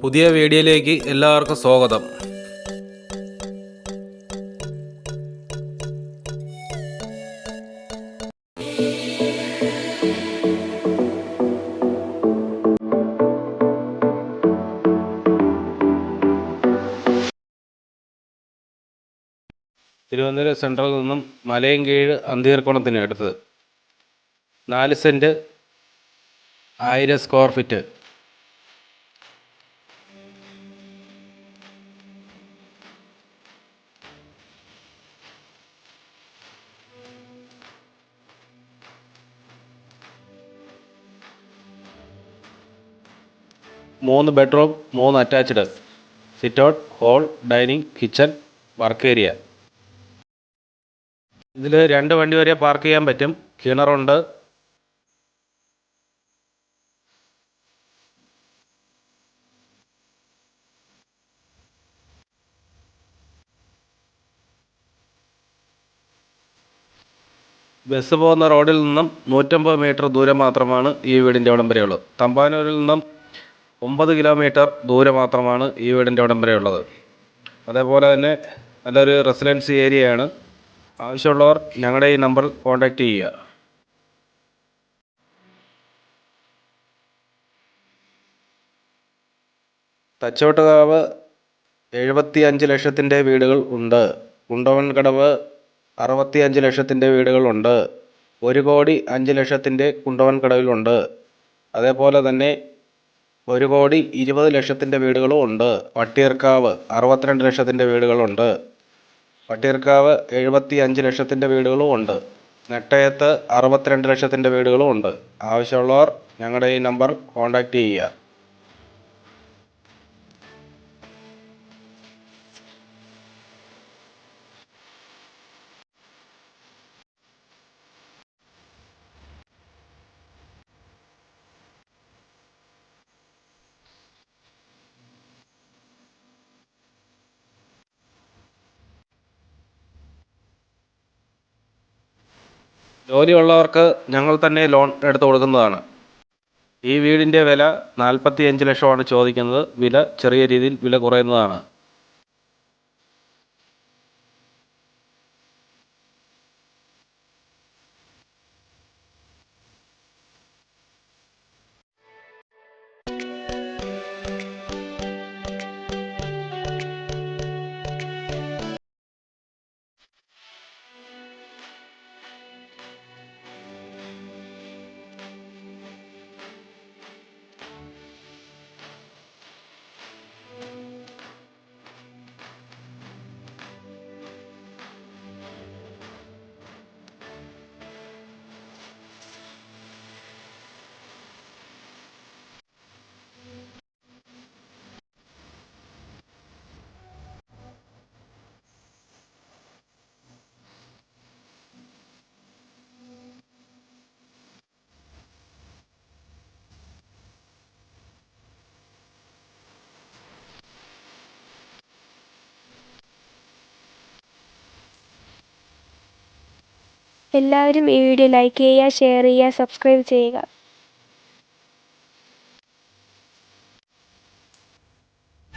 പുതിയ വീഡിയോയിലേക്ക് എല്ലാവർക്കും സ്വാഗതം. തിരുവനന്തപുരം സെൻട്രലിൽ നിന്നും മലയും കീഴ് അന്തീർക്കോണത്തിന് എടുത്തത് നാല് സെന്റ് ആയിരം സ്ക്വയർ ഫീറ്റ്. മൂന്ന് ബെഡ്റൂം മൂന്ന് attached. Sit out hall dining kitchen work area ഇതിൽ രണ്ട് വണ്ടി വരെ പാർക്ക് ചെയ്യാൻ പറ്റും. കിണറുണ്ട് ബസ് പോകുന്ന റോഡിൽ നിന്നും നൂറ്റമ്പത് മീറ്റർ ദൂരം മാത്രമാണ് ഈ വീടിന്റെ അവിടം വരെയുള്ളൂ. തമ്പാനൂരിൽ നിന്നും ഒമ്പത് കിലോമീറ്റർ ദൂരെ മാത്രമാണ് ഈ വീടിന്റെ അവിടം ഉള്ളത് അതേപോലെ തന്നെ നല്ലൊരു റെസിഡൻസി ഏരിയയാണ്. ആവശ്യമുള്ളവർ ഞങ്ങളുടെ ഈ നമ്പറിൽ കോൺടാക്റ്റ് ചെയ്യുക. തച്ചോട്ടുകാവ് എഴുപത്തി അഞ്ച് ലക്ഷത്തിന്റെ വീടുകൾ ഉണ്ട്. കുണ്ടവൻകടവ് അറുപത്തി അഞ്ച് ലക്ഷത്തിന്റെ വീടുകളുണ്ട് ഒരു കോടി അഞ്ച് ലക്ഷത്തിന്റെ കുണ്ടവൻകടവിലുണ്ട് അതേപോലെ തന്നെ ഒരു കോടി ഇരുപത് ലക്ഷത്തിന്റെ വീടുകളും ഉണ്ട്. വട്ടിയൂർക്കാവ് അറുപത്തിരണ്ട് ലക്ഷത്തിന്റെ വീടുകളുണ്ട്. വട്ടിയൂർക്കാവ് എഴുപത്തി അഞ്ച് ലക്ഷത്തിന്റെ വീടുകളും ഉണ്ട്. നെട്ടയത്ത് അറുപത്തിരണ്ട് ലക്ഷത്തിന്റെ വീടുകളും ഉണ്ട്. ആവശ്യമുള്ളവർ ഞങ്ങളുടെ ഈ നമ്പർ കോൺടാക്റ്റ് ചെയ്യുക. ജോലിയുള്ളവർക്ക് ഞങ്ങൾ തന്നെ ലോൺ എടുത്ത് കൊടുക്കുന്നതാണ്. ഈ വീടിന്റെ വില നാൽപ്പത്തി അഞ്ച് ലക്ഷമാണ് ചോദിക്കുന്നത്. വില ചെറിയ രീതിയിൽ വില കുറയുന്നതാണ്. എല്ലാവരും ഈ വീഡിയോ ലൈക്ക് ചെയ്യുക ഷെയർ ചെയ്യുക സബ്സ്ക്രൈബ് ചെയ്യുക.